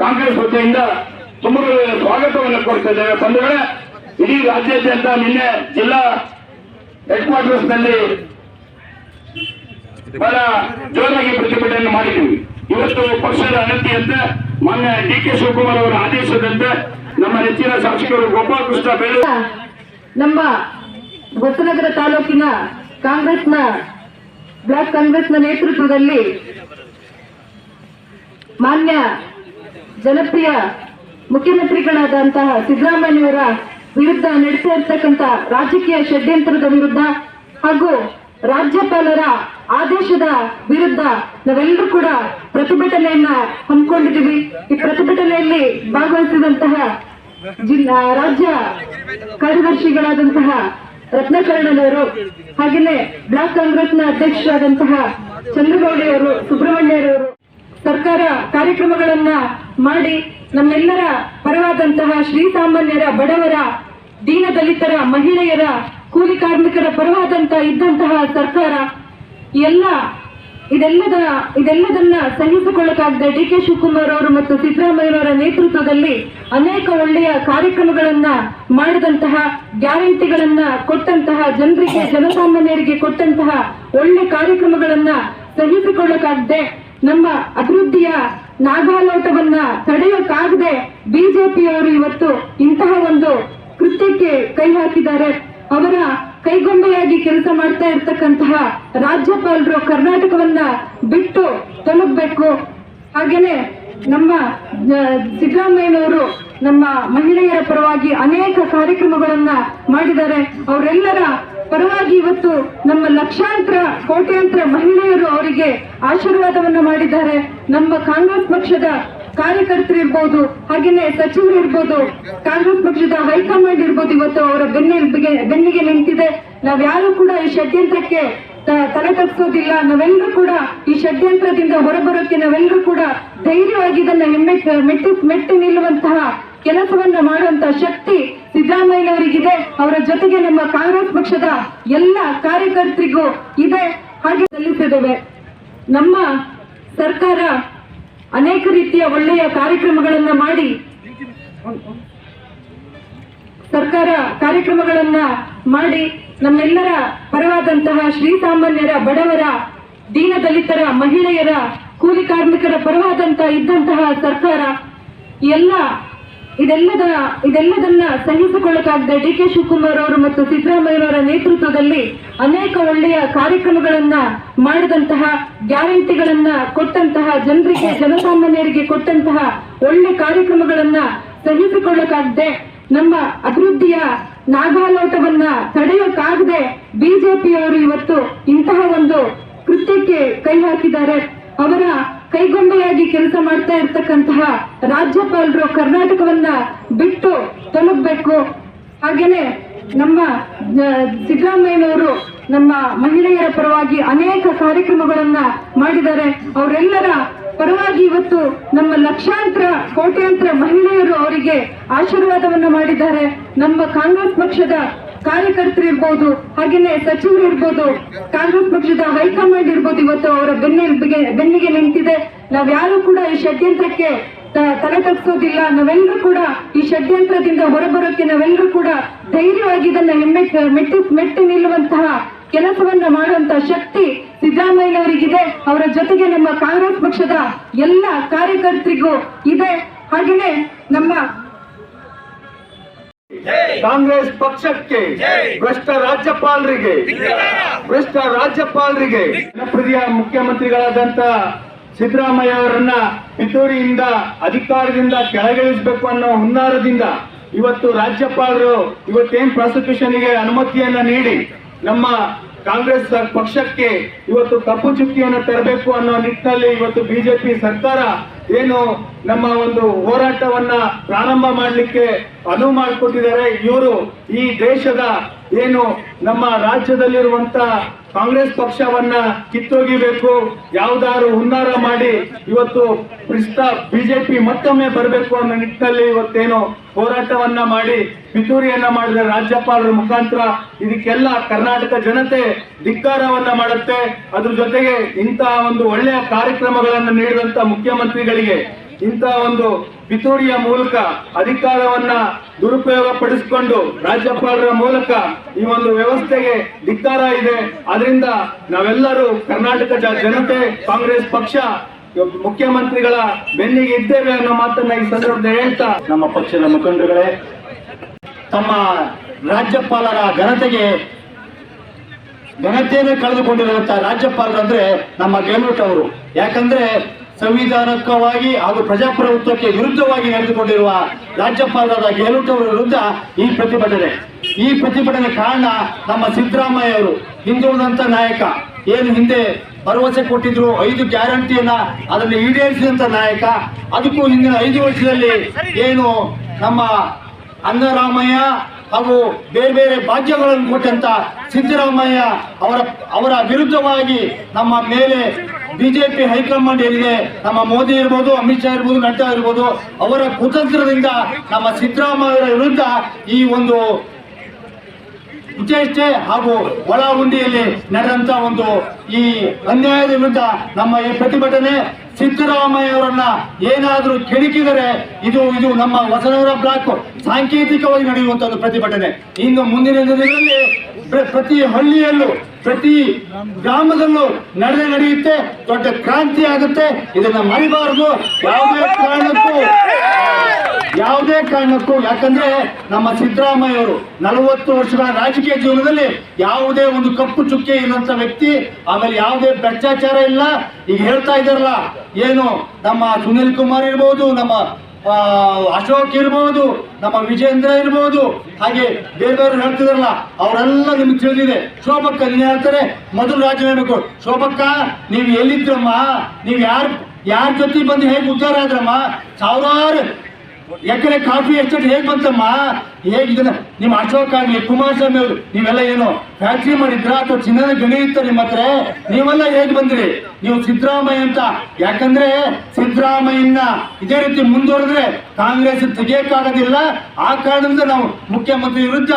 ಕಾಂಗ್ರೆಸ್ ವತಿಯಿಂದ ತುಂಬ ಸ್ವಾಗತವನ್ನು ಕೊಡ್ತಾ ಇದ್ದೇವೆ ಬಂಧುಗಳೇ, ಇಡೀ ರಾಜ್ಯಾದ್ಯಂತ ನಿನ್ನೆ ಜಿಲ್ಲಾ ಹೆಡ್ ಕ್ವಾರ್ಟರ್ಸ್ನಲ್ಲಿ ಬಹಳ ಜೋರಾಗಿ ಪ್ರತಿಭಟನೆ ಮಾಡಿದ್ದೀವಿ. ಇವತ್ತು ಪಕ್ಷದ ಅನತಿಯಂತೆ ಮೊನ್ನೆ ಡಿ ಕೆ ಶಿವಕುಮಾರ್ ಅವರ ಆದೇಶದಂತೆ ನಮ್ಮ ನೆಚ್ಚಿನ ಸಾಕ್ಷಿಗಳು ಗೋಪಾಲಕೃಷ್ಣ ಬೇರೆ ನಮ್ಮ ಹೊಸನಗರ ತಾಲೂಕಿನ ಕಾಂಗ್ರೆಸ್ನ ಬ್ಲಾಕ್ ಕಾಂಗ್ರೆಸ್ನ ನೇತೃತ್ವದಲ್ಲಿ ಮಾನ್ಯ ಜನಪ್ರಿಯ ಮುಖ್ಯಮಂತ್ರಿಗಳಾದಂತಹ ಸಿದ್ದರಾಮಯ್ಯವರ ವಿರುದ್ಧ ನಡೆಸ್ತಾ ಇರ್ತಕ್ಕಂಥ ರಾಜಕೀಯ ಷಡ್ಯಂತ್ರದ ವಿರುದ್ಧ ಹಾಗೂ ರಾಜ್ಯಪಾಲರ ಆದೇಶದ ವಿರುದ್ಧ ನಾವೆಲ್ಲರೂ ಕೂಡ ಪ್ರತಿಭಟನೆಯನ್ನ ಹಮ್ಮಿಕೊಂಡಿದ್ದೀವಿ. ಈ ಪ್ರತಿಭಟನೆಯಲ್ಲಿ ಭಾಗವಹಿಸಿದಂತಹ ಜಿಲ್ಲಾ ರಾಜ್ಯ ಕಾರ್ಯದರ್ಶಿಗಳಾದಂತಹ ರತ್ನಕರ್ಣನವರು ಹಾಗೆಯೇ ಬ್ಲಾಕ್ ಕಾಂಗ್ರೆಸ್ನ ಅಧ್ಯಕ್ಷರಾದಂತಹ ಚಂದ್ರಗೌಡಿಯವರು ಸುಬ್ರಹ್ಮಣ್ಯರವರು ಸರ್ಕಾರ ಕಾರ್ಯಕ್ರಮಗಳನ್ನ ಮಾಡಿ ನಮ್ಮೆಲ್ಲರ ಪರವಾದಂತಹ ಶ್ರೀಸಾಮಾನ್ಯರ ಬಡವರ, ದೀನ ದಲಿತರ, ಮಹಿಳೆಯರ, ಕೂಲಿ ಕಾರ್ಮಿಕರ ಪರವಾದಂತ ಇದ್ದಂತಹ ಸರ್ಕಾರ ಎಲ್ಲ ಇದೆಲ್ಲದ ಇದೆಲ್ಲದನ್ನ ಸಹಿಸಿಕೊಳ್ಳಕ್ಕಾಗದೆ ಡಿ ಕೆ ಶಿವಕುಮಾರ್ ಅವರು ಮತ್ತು ಸಿದ್ದರಾಮಯ್ಯನವರ ನೇತೃತ್ವದಲ್ಲಿ ಅನೇಕ ಒಳ್ಳೆಯ ಕಾರ್ಯಕ್ರಮಗಳನ್ನ ಮಾಡಿದಂತಹ ಗ್ಯಾರಂಟಿಗಳನ್ನ ಕೊಟ್ಟಂತಹ ಜನರಿಗೆ, ಜನಸಾಮಾನ್ಯರಿಗೆ ಕೊಟ್ಟಂತಹ ಒಳ್ಳೆ ಕಾರ್ಯಕ್ರಮಗಳನ್ನ ಸಹಿಸಿಕೊಳ್ಳಕ್ಕಾಗದೆ ನಮ್ಮ ಅಭಿವೃದ್ಧಿಯ ನಾಗಾಲೋಟವನ್ನ ತಡೆಯೋಕ್ಕಾಗದೆ ಬಿಜೆಪಿಯವರು ಇವತ್ತು ಇಂತಹ ಒಂದು ಕೃತ್ಯಕ್ಕೆ ಕೈ ಹಾಕಿದ್ದಾರೆ. ಅವರ ಕೈಗೊಂಬೆಯಾಗಿ ಕೆಲಸ ಮಾಡ್ತಾ ಇರ್ತಕ್ಕಂತಹ ರಾಜ್ಯಪಾಲರು ಕರ್ನಾಟಕವನ್ನ ಬಿಟ್ಟು ತಲುಪಬೇಕು. ಹಾಗೇನೆ ನಮ್ಮ ಸಿದ್ದರಾಮಯ್ಯನವರು ನಮ್ಮ ಮಹಿಳೆಯರ ಪರವಾಗಿ ಅನೇಕ ಕಾರ್ಯಕ್ರಮಗಳನ್ನ ಮಾಡಿದ್ದಾರೆ. ಅವರೆಲ್ಲರ ಪರವಾಗಿ ಇವತ್ತು ನಮ್ಮ ಲಕ್ಷಾಂತರ, ಕೋಟ್ಯಾಂತರ ಮಹಿಳೆಯರು ಅವರಿಗೆ ಆಶೀರ್ವಾದವನ್ನು ಮಾಡಿದ್ದಾರೆ. ನಮ್ಮ ಕಾಂಗ್ರೆಸ್ ಪಕ್ಷದ ಕಾರ್ಯಕರ್ತರು ಇರ್ಬೋದು, ಹಾಗೇನೆ ಸಚಿವರು ಇರ್ಬೋದು, ಕಾಂಗ್ರೆಸ್ ಪಕ್ಷದ ಹೈಕಮಾಂಡ್ ಇರ್ಬೋದು, ಇವತ್ತು ಅವರ ಬೆನ್ನಿಗೆ ಬೆನ್ನಿಗೆ ನಿಂತಿದೆ. ನಾವ್ಯಾರು ಕೂಡ ಈ ಷಡ್ಯಂತ್ರಕ್ಕೆ ತಲೆ ತಪ್ಪಿಸೋದಿಲ್ಲ ನಾವೆಲ್ಲರೂ ಕೂಡ ಈ ಷಡ್ಯಂತ್ರದಿಂದ ಹೊರಬರೋಕೆ ನಾವೆಲ್ಲರೂ ಕೂಡ ಧೈರ್ಯವಾಗಿ ಇದನ್ನ ಹೆಮ್ಮೆ, ಮೆಟ್ಟಿ ಮೆಟ್ಟಿ ನಿಲ್ಲುವಂತಹ ಕೆಲಸವನ್ನ ಮಾಡುವಂತಹ ಶಕ್ತಿ ಸಿದ್ದರಾಮಯ್ಯನವರಿಗಿದೆ. ಅವರ ಜೊತೆಗೆ ನಮ್ಮ ಕಾಂಗ್ರೆಸ್ ಪಕ್ಷದ ಎಲ್ಲ ಕಾರ್ಯಕರ್ತರಿಗೂ ಇದೆ. ಹಾಗೆ ಸಲ್ಲಿಸಿದ್ದೇವೆ. ನಮ್ಮ ಸರ್ಕಾರ ಅನೇಕ ರೀತಿಯ ಒಳ್ಳೆಯ ಕಾರ್ಯಕ್ರಮಗಳನ್ನ ಮಾಡಿ ಸರ್ಕಾರ ಕಾರ್ಯಕ್ರಮಗಳನ್ನ ಮಾಡಿ ನಮ್ಮೆಲ್ಲರ ಪರವಾದಂತಹ ಶ್ರೀಸಾಮಾನ್ಯರ ಬಡವರ, ದೀನ ದಲಿತರ, ಮಹಿಳೆಯರ, ಕೂಲಿ ಕಾರ್ಮಿಕರ ಪರವಾದಂತ ಇದ್ದಂತಹ ಸರ್ಕಾರ ಎಲ್ಲ ಇದೆಲ್ಲದ ಇದೆಲ್ಲದನ್ನ ಸಹಿಸಿಕೊಳ್ಳಕ್ಕಾಗದೆ ಡಿ ಕೆ ಶಿವಕುಮಾರ್ ಅವರು ಮತ್ತು ಸಿದ್ದರಾಮಯ್ಯನವರ ನೇತೃತ್ವದಲ್ಲಿ ಅನೇಕ ಒಳ್ಳೆಯ ಕಾರ್ಯಕ್ರಮಗಳನ್ನ ಮಾಡಿದಂತಹ ಗ್ಯಾರಂಟಿಗಳನ್ನ ಕೊಟ್ಟಂತಹ ಜನರಿಗೆ, ಜನಸಾಮಾನ್ಯರಿಗೆ ಕೊಟ್ಟಂತಹ ಒಳ್ಳೆ ಕಾರ್ಯಕ್ರಮಗಳನ್ನ ಸಹಿಸಿಕೊಳ್ಳಕ್ಕಾಗದೆ ನಮ್ಮ ಅಭಿವೃದ್ಧಿಯ ನಾಗಾಲೋಟವನ್ನ ತಡೆಯೋಕ್ಕಾಗದೆ ಬಿಜೆಪಿಯವರು ಇವತ್ತು ಇಂತಹ ಒಂದು ಕೃತ್ಯಕ್ಕೆ ಕೈ ಹಾಕಿದ್ದಾರೆ. ಅವರ ಕೈಗೊಂಬೆಯಾಗಿ ಕೆಲಸ ಮಾಡ್ತಾ ಇರ್ತಕ್ಕಂತಹ ರಾಜ್ಯಪಾಲರು ಕರ್ನಾಟಕವನ್ನ ಬಿಟ್ಟು ತಲುಪಬೇಕು. ಹಾಗೇನೆ ನಮ್ಮ ಸಿದ್ದರಾಮಯ್ಯನವರು ನಮ್ಮ ಮಹಿಳೆಯರ ಪರವಾಗಿ ಅನೇಕ ಕಾರ್ಯಕ್ರಮಗಳನ್ನ ಮಾಡಿದ್ದಾರೆ. ಅವರೆಲ್ಲರ ಪರವಾಗಿ ಇವತ್ತು ನಮ್ಮ ಲಕ್ಷಾಂತರ, ಕೋಟ್ಯಾಂತರ ಮಹಿಳೆಯರು ಅವರಿಗೆ ಆಶೀರ್ವಾದವನ್ನು ಮಾಡಿದ್ದಾರೆ. ನಮ್ಮ ಕಾಂಗ್ರೆಸ್ ಪಕ್ಷದ ಕಾರ್ಯಕರ್ತರು ಇರ್ಬೋದು, ಹಾಗೇನೆ ಸಚಿವರು ಇರ್ಬೋದು, ಕಾಂಗ್ರೆಸ್ ಪಕ್ಷದ ಹೈಕಮಾಂಡ್ ಇರ್ಬೋದು, ಇವತ್ತು ಅವರ ಬೆನ್ನಿಗೆ ಬೆನ್ನಿಗೆ ನಿಂತಿದೆ. ನಾವ್ಯಾರು ಕೂಡ ಈ ಷಡ್ಯಂತ್ರಕ್ಕೆ ತಲೆ ತಪ್ಪಿಸೋದಿಲ್ಲ ನಾವೆಲ್ಲರೂ ಕೂಡ ಈ ಷಡ್ಯಂತ್ರದಿಂದ ಹೊರಬರೋಕೆ ನಾವೆಲ್ಲರೂ ಕೂಡ ಧೈರ್ಯವಾಗಿ ಇದನ್ನ ಹೆಮ್ಮೆಟ್ ಮೆಟ್ಟಿ ಮೆಟ್ಟಿ ನಿಲ್ಲುವಂತಹ ಕೆಲಸವನ್ನ ಮಾಡುವಂತ ಶಕ್ತಿ ಸಿದ್ದರಾಮಯ್ಯನವರಿಗಿದೆ. ಅವರ ಜೊತೆಗೆ ನಮ್ಮ ಕಾಂಗ್ರೆಸ್ ಪಕ್ಷದ ಎಲ್ಲ ಕಾರ್ಯಕರ್ತರಿಗೂ ಇದೆ. ಹಾಗೆಯೇ ನಮ್ಮ ಕಾಂಗ್ರೆಸ್ ಪಕ್ಷಕ್ಕೆ ಭ್ರಷ್ಟ ರಾಜ್ಯಪಾಲರಿಗೆ ಭ್ರಷ್ಟ ರಾಜ್ಯಪಾಲರಿಗೆ ಜನಪ್ರಿಯ ಮುಖ್ಯಮಂತ್ರಿಗಳಾದಂತ ಸಿದ್ದರಾಮಯ್ಯ ಅವರನ್ನ ಪಿತೂರಿಯಿಂದ ಅಧಿಕಾರದಿಂದ ಕೆಳಗಿಳಿಸಬೇಕು ಅನ್ನೋ ಹುನ್ನಾರದಿಂದ ಇವತ್ತು ರಾಜ್ಯಪಾಲರು ಇವತ್ತೇನ್ ಪ್ರಾಸಿಕ್ಯೂಷನ್ಗೆ ಅನುಮತಿಯನ್ನ ನೀಡಿ ನಮ್ಮ ಕಾಂಗ್ರೆಸ್ ಪಕ್ಷಕ್ಕೆ ಇವತ್ತು ಕಪ್ಪು ಚುಕ್ಕಿಯನ್ನು ತರಬೇಕು ಅನ್ನೋ ನಿಟ್ಟಿನಲ್ಲಿ ಇವತ್ತು ಬಿಜೆಪಿ ಸರ್ಕಾರ ಏನು ನಮ್ಮ ಒಂದು ಹೋರಾಟವನ್ನ ಪ್ರಾರಂಭ ಮಾಡಲಿಕ್ಕೆ ಅನುವು ಮಾಡಿಕೊಟ್ಟಿದ್ದಾರೆ. ಇವರು ಈ ದೇಶದ ಏನು ನಮ್ಮ ರಾಜ್ಯದಲ್ಲಿರುವಂತ ಕಾಂಗ್ರೆಸ್ ಪಕ್ಷವನ್ನ ಕಿತ್ತೊಗಿಬೇಕು, ಯಾವ್ದಾದ್ರು ಹುನ್ನಾರ ಮಾಡಿ ಇವತ್ತು ಕ್ರಿಸ್ತ ಬಿಜೆಪಿ ಮತ್ತೊಮ್ಮೆ ಬರಬೇಕು ಅನ್ನೋ ನಿಟ್ಟಿನಲ್ಲಿ ಇವತ್ತೇನು ಹೋರಾಟವನ್ನ ಮಾಡಿ ಪಿತೂರಿಯನ್ನ ಮಾಡಿದ ರಾಜ್ಯಪಾಲರ ಮುಖಾಂತರ ಇದಕ್ಕೆಲ್ಲ ಕರ್ನಾಟಕ ಜನತೆ ಧಿಕ್ಕಾರವನ್ನ ಮಾಡುತ್ತೆ. ಅದ್ರ ಜೊತೆಗೆ ಇಂತಹ ಒಂದು ಒಳ್ಳೆಯ ಕಾರ್ಯಕ್ರಮಗಳನ್ನು ನೀಡಿದಂತ ಮುಖ್ಯಮಂತ್ರಿಗಳಿಗೆ ಇಂತಹ ಒಂದು ಪಿತೂರಿಯ ಮೂಲಕ ಅಧಿಕಾರವನ್ನ ದುರುಪಯೋಗ ಪಡಿಸಿಕೊಂಡು ರಾಜ್ಯಪಾಲರ ಮೂಲಕ ಈ ಒಂದು ವ್ಯವಸ್ಥೆಗೆ ಧಿಕ್ಕಾರ ಇದೆ. ಅದರಿಂದ ನಾವೆಲ್ಲರೂ ಕರ್ನಾಟಕ ಜನತೆ, ಕಾಂಗ್ರೆಸ್ ಪಕ್ಷ, ಮುಖ್ಯಮಂತ್ರಿಗಳ ಬೆನ್ನಿಗೆ ಇದ್ದೇವೆ ಅನ್ನೋ ಮಾತನ್ನ ಈ ಸಂದರ್ಭದಲ್ಲಿ ಹೇಳ್ತಾ ನಮ್ಮ ಪಕ್ಷದ ಮುಖಂಡರುಗಳೇ, ತಮ್ಮ ರಾಜ್ಯಪಾಲರ ಘನತೆಗೆ ಘನತೆಯನ್ನು ಕಳೆದುಕೊಂಡಿರುವಂತಹ ರಾಜ್ಯಪಾಲರಂದ್ರೆ ನಮ್ಮ ಗೆಹ್ಲೋಟ್ ಅವರು. ಯಾಕಂದ್ರೆ ಸಂವಿಧಾನಕವಾಗಿ ಹಾಗೂ ಪ್ರಜಾಪ್ರಭುತ್ವಕ್ಕೆ ವಿರುದ್ಧವಾಗಿ ನಡೆದುಕೊಂಡಿರುವ ರಾಜ್ಯಪಾಲರಾದ ಗೆಹ್ಲೋಟ್ ಅವರ ವಿರುದ್ಧ ಈ ಪ್ರತಿಭಟನೆ. ಈ ಪ್ರತಿಭಟನೆ ಕಾರಣ ನಮ್ಮ ಸಿದ್ದರಾಮಯ್ಯ ಅವರು, ಹಿಂದುಳಿದಂತ ನಾಯಕ, ಏನು ಹಿಂದೆ ಭರವಸೆ ಕೊಟ್ಟಿದ್ರು, ಐದು ಗ್ಯಾರಂಟಿಯನ್ನ ಅದನ್ನು ಈಡೇರಿಸಿದಂತ ನಾಯಕ, ಅದಕ್ಕೂ ಹಿಂದಿನ ಐದು ವರ್ಷದಲ್ಲಿ ಏನು ನಮ್ಮ ಅನ್ನರಾಮಯ್ಯ ಹಾಗೂ ಬೇರೆ ಬೇರೆ ಭಾಗ್ಯಗಳನ್ನು ಕೊಟ್ಟಂತ ಸಿದ್ದರಾಮಯ್ಯ ಅವರ ಅವರ ವಿರುದ್ಧವಾಗಿ ನಮ್ಮ ಮೇಲೆ ಬಿಜೆಪಿ ಹೈಕಮಾಂಡ್ ಏನಿದೆ, ನಮ್ಮ ಮೋದಿ ಇರ್ಬೋದು, ಅಮಿತ್ ಶಾ ಇರ್ಬೋದು, ನಡ್ಡಾ ಇರ್ಬೋದು, ಅವರ ಕುತಂತ್ರದಿಂದ ನಮ್ಮ ಸಿದ್ದರಾಮಯ್ಯ ವಿರುದ್ಧ ಈ ಒಂದು ಉಚ್ಚೇಷ್ಟೆ ಹಾಗೂ ಒಳ ಉಂಡಿಯಲ್ಲಿ ನಡೆದಂತ ಒಂದು ಈ ಅನ್ಯಾಯದ ವಿರುದ್ಧ ನಮ್ಮ ಈ ಪ್ರತಿಭಟನೆ ಸಿದ್ದರಾಮಯ್ಯ ಅವರನ್ನ ಏನಾದರೂ ಕೆಡಿಕಿದರೆ ಇದು ಇದು ನಮ್ಮ ವಸನವರ ಬ್ಲಾಕ್ ಸಾಂಕೇತಿಕವಾಗಿ ನಡೆಯುವಂತ ಒಂದು ಪ್ರತಿಭಟನೆ. ಇನ್ನು ಮುಂದಿನ ದಿನಗಳಲ್ಲಿ ಪ್ರತಿ ಹಳ್ಳಿಯಲ್ಲೂ, ಪ್ರತಿ ಗ್ರಾಮದಲ್ಲೂ ನಡೆದೇ ನಡೆಯುತ್ತೆ, ದೊಡ್ಡ ಕ್ರಾಂತಿ ಆಗುತ್ತೆ. ಇದನ್ನ ಮರಿಬಾರದು. ಯಾವುದೇ ಕಾರಣಕ್ಕೂ ಯಾವುದೇ ಕಾರಣಕ್ಕೂ, ಯಾಕಂದ್ರೆ ನಮ್ಮ ಸಿದ್ದರಾಮಯ್ಯ ಅವರು ನಲವತ್ತು ವರ್ಷಗಳ ರಾಜಕೀಯ ಜೀವನದಲ್ಲಿ ಯಾವುದೇ ಒಂದು ಕಪ್ಪು ಚುಕ್ಕೆ ಇರುವಂತ ವ್ಯಕ್ತಿ, ಆಮೇಲೆ ಯಾವುದೇ ಭ್ರಷ್ಟಾಚಾರ ಇಲ್ಲ. ಈಗ ಹೇಳ್ತಾ ಇದ್ದಾರಲ್ಲ, ಏನು ನಮ್ಮ ಸುನಿಲ್ ಕುಮಾರ್ ಇರ್ಬೋದು, ನಮ್ಮ ಅಶೋಕ್ ಇರ್ಬೋದು, ನಮ್ಮ ವಿಜೇಂದ್ರ ಇರ್ಬೋದು, ಹಾಗೆ ಬೇರೆ ಬೇರೆ ಹೇಳ್ತಿದಾರಲ್ಲ, ಅವರೆಲ್ಲ ನಿಮ್ಗೆ ತಿಳಿದಿದೆ. ಶೋಭಕ್ಕ ನೀನು ಹೇಳ್ತಾರೆ ಮೊದಲು ರಾಜೀನಾಮೆ ಕೊಡು ಶೋಭಕ್ಕ, ನೀವು ಎಲ್ಲಿದ್ರಮ್ಮ? ನೀವು ಯಾರು, ಯಾರ ಜೊತೆ ಬಂದು ಹೇಗೆ ಉದ್ಧಾರ ಆದ್ರಮ್ಮ? ಸಾವಿರಾರು ಎಕರೆ ಕಾಫಿ ಎಸ್ಟೇಟ್ ಹೇಗೆ ಬಂತಮ್ಮ? ಹೇಗೆ ನಿಮ್ಮ ಅಶೋಕ ಆಗ್ಲಿ, ಕುಮಾರಸ್ವಾಮಿ ಅವರು, ನೀವೆಲ್ಲ ಏನು ಫ್ಯಾಕ್ಟ್ರಿ ಮಾಡಿದ್ರ ಅಥವಾ ಚಿನ್ನದ ಗಣಿ ಇತ್ತ ನಿಮ್ಮ ಹತ್ರ? ನೀವೆಲ್ಲ ಹೇಗೆ ಬಂದ್ರಿ? ನೀವು ಸಿದ್ದರಾಮಯ್ಯ ಅಂತ. ಯಾಕಂದ್ರೆ ಸಿದ್ದರಾಮಯ್ಯನ ಇದೇ ರೀತಿ ಮುಂದುವರೆದ್ರೆ ಕಾಂಗ್ರೆಸ್ ತೆಗಿಯಕ್ಕಾಗೋದಿಲ್ಲ. ಆ ಕಾರಣದಿಂದ ನಾವು ಮುಖ್ಯಮಂತ್ರಿ ವಿರುದ್ಧ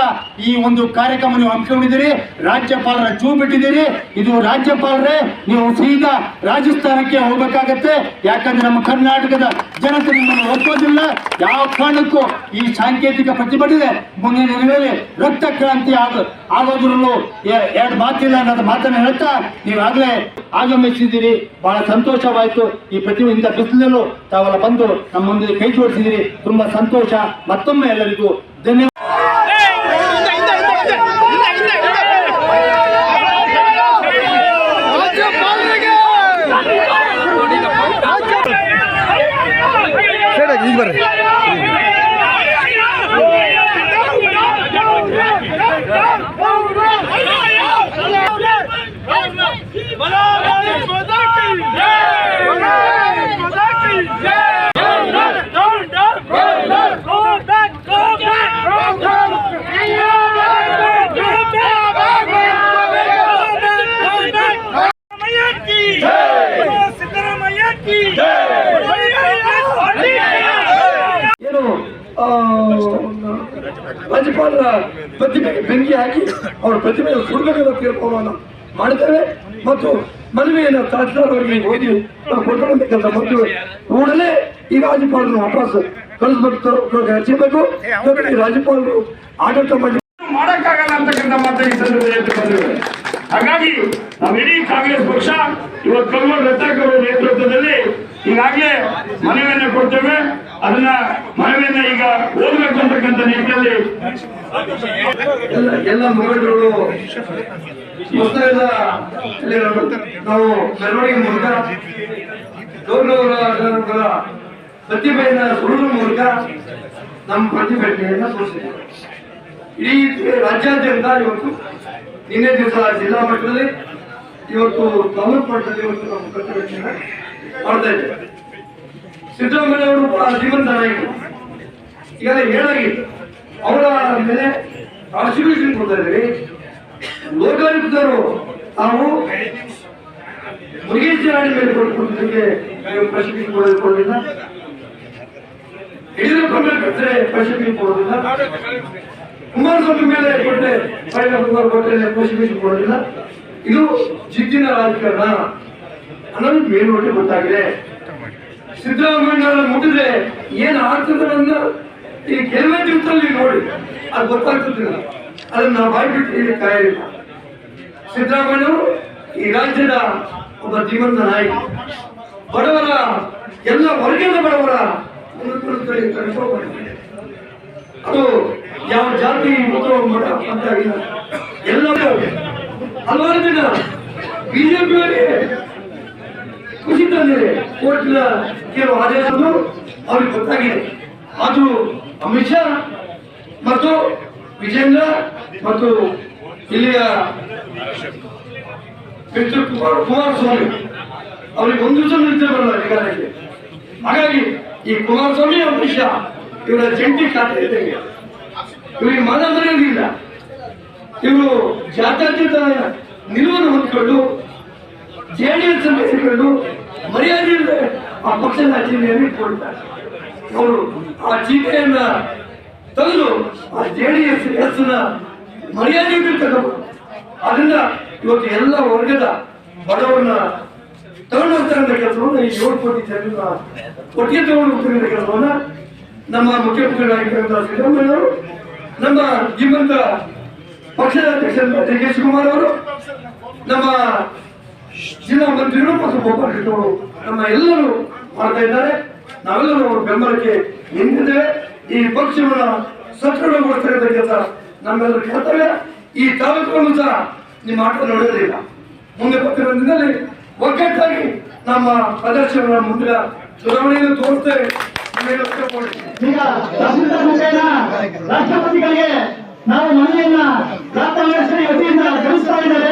ಈ ಒಂದು ಕಾರ್ಯಕ್ರಮ ನೀವು ಹಮ್ಮಿಕೊಂಡಿದ್ದೀರಿ. ರಾಜ್ಯಪಾಲರ ಚೂ ಬಿಟ್ಟಿದ್ದೀರಿ. ಇದು ರಾಜ್ಯಪಾಲರೇ, ನೀವು ಸೀದಾ ರಾಜಸ್ಥಾನಕ್ಕೆ ಹೋಗ್ಬೇಕಾಗತ್ತೆ. ಯಾಕಂದ್ರೆ ನಮ್ಮ ಕರ್ನಾಟಕದ ಜನತೆ ನಿಮ್ಮನ್ನು ಒಪ್ಪೋದಿಲ್ಲ ಯಾವ ಕಾರಣಕ್ಕೂ ಈ ಸಾಂಕೇತಿಕ ಪ್ರತಿಭಟನೆ ಮುಂದಿನ ದಿನಗಳಲ್ಲಿ ರಕ್ತ ಕ್ರಾಂತಿ ಆಗ ಆಗೋದ್ರಲ್ಲೂ ಎರಡು ಮಾತಿಲ್ಲ ಅನ್ನೋದು ಮಾತನ್ನ ಹೇಳ್ತಾ ನೀವಾಗಲೇ ಆಗಮಿಸಿದ್ದೀರಿ. ಬಹಳ ಸಂತೋಷವಾಯಿತು. ಈ ಪ್ರತಿಭೆಯಿಂದ ಬಿಸಿಲಲ್ಲೂ ತಾವೆಲ್ಲ ಬಂದು ನಮ್ಮ ಮುಂದೆ ಕೈ ಜೋಡಿಸಿದಿರಿ ತುಂಬಾ ಸಂತೋಷ. ಮತ್ತೊಮ್ಮೆ ಎಲ್ಲರಿಗೂ ಧನ್ಯವಾದ. ರಾಜ್ಯಪಾಲರ ಪ್ರತಿಮೆಗೆ ಬೆಂಕಿ ಹಾಕಿ ಅವರ ಪ್ರತಿಮೆಯ ಸುರ್ಗಗಳ ತೀರ್ಮಾನವನ್ನು ಮಾಡಿದ್ದೇವೆ. ಮತ್ತು ಮನವಿಯನ್ನು ತಹಸೀಲ್ದಾರ್ ಅವರಿಗೆ ಓದಿ ನಾವು ಕೆಲಸ ಮಾಡ್ತೀವಿ ಕೂಡಲೇ ಈ ರಾಜ್ಯಪಾಲರನ್ನು ವಾಪಸ್ ಕಳಿಸ್ಬೇಕು ಹಚ್ಚಬೇಕು ಜೊತೆಗೆ ರಾಜ್ಯಪಾಲರು ಆಡಳಿತ ಮಾಡಿ ಮಾಡಕ್ಕಾಗಲ್ಲ ಅಂತಕ್ಕಂಥ ಮಾತ್ರ ಈ ಸಂದರ್ಭದಲ್ಲಿ ಹಾಗಾಗಿ ನಾವು ಇಡೀ ಕಾಂಗ್ರೆಸ್ ಪಕ್ಷ ಇವತ್ತು ಕಲ್ಮೂರ್ ರತ್ನಾಕರ್ ನೇತೃತ್ವದಲ್ಲಿ ಈಗಾಗಲೇ ಮನವಿಯನ್ನು ಕೊಡ್ತೇವೆ. ಅದನ್ನ ಮನವಿಯನ್ನ ಈಗ ಓದಬೇಕು ಅಂತಕ್ಕಂಥ ನಿಟ್ಟಿನಲ್ಲಿ ಎಲ್ಲ ಮುಖಂಡರುಗಳು ನಾವು ಮೆರವಣಿಗೆ ಮೂಲಕ ಗೌರವರ ಪ್ರತಿಭೆಯನ್ನ ಸುಡುವ ಮೂಲಕ ನಮ್ಮ ಪ್ರತಿಭಟನೆಯನ್ನ ತೋರಿಸಿದ್ದೇವೆ ಇಡೀ ರಾಜ್ಯಾದ್ಯಂತ ಇವತ್ತು ನಿನ್ನೆ ದಿವಸ ಜಿಲ್ಲಾ ಮಟ್ಟದಲ್ಲಿ ಇವತ್ತು ತಾಲೂಕು ಮಟ್ಟದಲ್ಲಿ ಇವತ್ತು ನಮ್ಮ ಪ್ರತಿಭಟನೆ ಮಾಡ್ತಾ ಇದ್ದೇವೆ. ಸಿದ್ದರಾಮಯ್ಯ ಅವರು ಜೀವಂತ ಈಗ ಈಗಾಗಲೇ ಹೇಳಾಗಿ ಅವರ ಮೇಲೆ ಪ್ರಾಸಿಕ್ಯೂಷನ್ ಕೊಡ್ತಾ ಇದ್ದೀವಿ ಲೋಕಾಯುಕ್ತರು ತಾವು ಮುರುಗೇಶ್ ರಾಣಿ ಮೇಲೆ ಕೊಟ್ಟುಕೊಂಡಿದ್ದಕ್ಕೆ ಪ್ರಶ್ನೆ ಕೊಡಲಿಲ್ಲ. ಕೊಡೋದಿಲ್ಲ ಯಡಿಯೂರಪ್ಪ ಮೇಲೆ ಕೊಟ್ಟರೆ ಪ್ರಶಸ್ತಿ ಕೊಡೋದಿಲ್ಲ ಕುಮಾರಸ್ವಾಮಿ ಮೇಲೆ ಕೊಟ್ಟರೆ ಕುಮಾರ್ ಕೊಟ್ಟರೆ ಪ್ರಶಸ್ತಿ ಕೊಡೋದಿಲ್ಲ ಇದು ಜಿದ್ದಿನ ರಾಜಕಾರಣ. ಅನ್ನೋದು ಮೇಲ್ನೋಟಿ ಗೊತ್ತಾಗಿದೆ. ಸಿದ್ದರಾಮಯ್ಯ ಮುಟ್ಟಿದ್ರೆ ಏನ್ ಆಗ್ತದೆ ಅನ್ನೋ ಈ ಕೆಲವೇ ದಿವಸದಲ್ಲಿ ನೋಡಿ, ಅದು ಗೊತ್ತಾಗ್ತದಿಲ್ಲ. ಅದನ್ನ ನಾವು ಬಾಯಿ ಬಿಟ್ಟು ಹೇಳಿ ಕಾಯಿಲ್ಲ ಸಿದ್ದರಾಮಯ್ಯವರು ಈ ರಾಜ್ಯದ ಒಬ್ಬ ಜೀವಂತ ನಾಯಕ. ಬಡವರ, ಎಲ್ಲ ವರ್ಗದ ಬಡವರ. ಅದು ಯಾವ ಜಾತಿ ಅಂತ ಎಲ್ಲರೂ ಹಲವಾರು ದಿನ ಬಿಜೆಪಿಯವರಿಗೆ ಖುಷಿ ತಂದಿದೆ ಕೋರ್ಟ್ನ ಕೆಲವು ಆದೇಶಗಳು ಅವ್ರಿಗೆ ಗೊತ್ತಾಗಿದೆ. ಅದು ಅಮಿತ್ ಶಾ ಮತ್ತು ವಿಜೇಂದ್ರ ಮತ್ತು ಇಲ್ಲಿಯ ಕುಮಾರ್ ಕುಮಾರಸ್ವಾಮಿ. ಅವ್ರಿಗೆ ಒಂದು ದಿವಸ ನಿರ್ಧಾರ ಬರಲ್ಲ ಅಧಿಕಾರಕ್ಕೆ. ಹಾಗಾಗಿ ಈ ಕುಮಾರಸ್ವಾಮಿ, ಅಮಿತ್ ಶಾ, ಇವರ ಜಂಟಿ ಖಾತೆ ಇದ್ದಂಗೆ ಇವರಿಗೆ ಮನ ಇವರು ಜಾತ್ಯತೀತ ನಿಲುವನ್ನು ಹೊಂದ್ಕೊಂಡು ಜೆಡಿಎಸ್ ಸೇರಿಕೊಂಡು ಮರ್ಯಾದೆ ಆ ಪಕ್ಷದ ಚಿಹ್ನೆಯನ್ನು ಇಟ್ಕೊಳ್ತಾರೆ ಅವರು ಆ ಚಿಹ್ನೆಯನ್ನ ತಂದು ಆ ಜೆ ಡಿ ಎಸ್ನ ಮರ್ಯಾದೆ ತಗೊಂಡು ಅದರಿಂದ ಇವತ್ತು ಎಲ್ಲ ವರ್ಗದ ಬಡವರನ್ನ ತಗೊಂಡು ಹೋಗ್ತಾರಂತ ಕೆಲಸವನ್ನ ಈ ಏಳು ಕೋಟಿ ಜನರ ಒಟ್ಟಿಗೆ ತಗೊಂಡು ಕೆಲಸವನ್ನ ನಮ್ಮ ಮುಖ್ಯಮಂತ್ರಿಗಳಾಗಿರ್ತಕ್ಕಂಥ ಸಿದ್ದರಾಮಯ್ಯವರು ನಮ್ಮ ಜೀವಂತ ಪಕ್ಷದ ಅಧ್ಯಕ್ಷ ಕೆ ಶಿವಕುಮಾರ್ ಅವರು, ನಮ್ಮ ಜಿಲ್ಲಾ ಮಂತ್ರಿಗಳು ಮತ್ತು ಗೋಪಾಲಕೃಷ್ಣವರು ನಮ್ಮ ಎಲ್ಲರೂ ಮಾಡ್ತಾ ಇದ್ದಾರೆ. ನಾವೆಲ್ಲರೂ ಅವರ ಬೆಂಬಲಕ್ಕೆ ನಿಂತಿದ್ದೇವೆ. ಈ ಪಕ್ಷವನ್ನ ಕೆಲಸ ನಮ್ಮೆಲ್ಲರ ಕರ್ತವ್ಯ. ಈ ತಾಲೂಕನ್ನು ಸಹ ನಿಮ್ಮ ಆಟ ನೋಡೋದಿಲ್ಲ ಮುಂದೆ ಬರ್ತಿರೋ ದಿನದಲ್ಲಿ ಒಗ್ಗಟ್ಟಾಗಿ ನಮ್ಮ ಪ್ರದರ್ಶನ ಮುಂದಿನ ಚುನಾವಣೆಯನ್ನು ತೋರಿಸ್ತೇವೆ ರಾಷ್ಟ್ರಪತಿಗಳಿಗೆ ನಾವು ಮನೆಯನ್ನ ರಾಷ್ಟ್ರ ವತಿಯಿಂದ ಗಮನಿಸ್ತಾ ಇದ್ದಾರೆ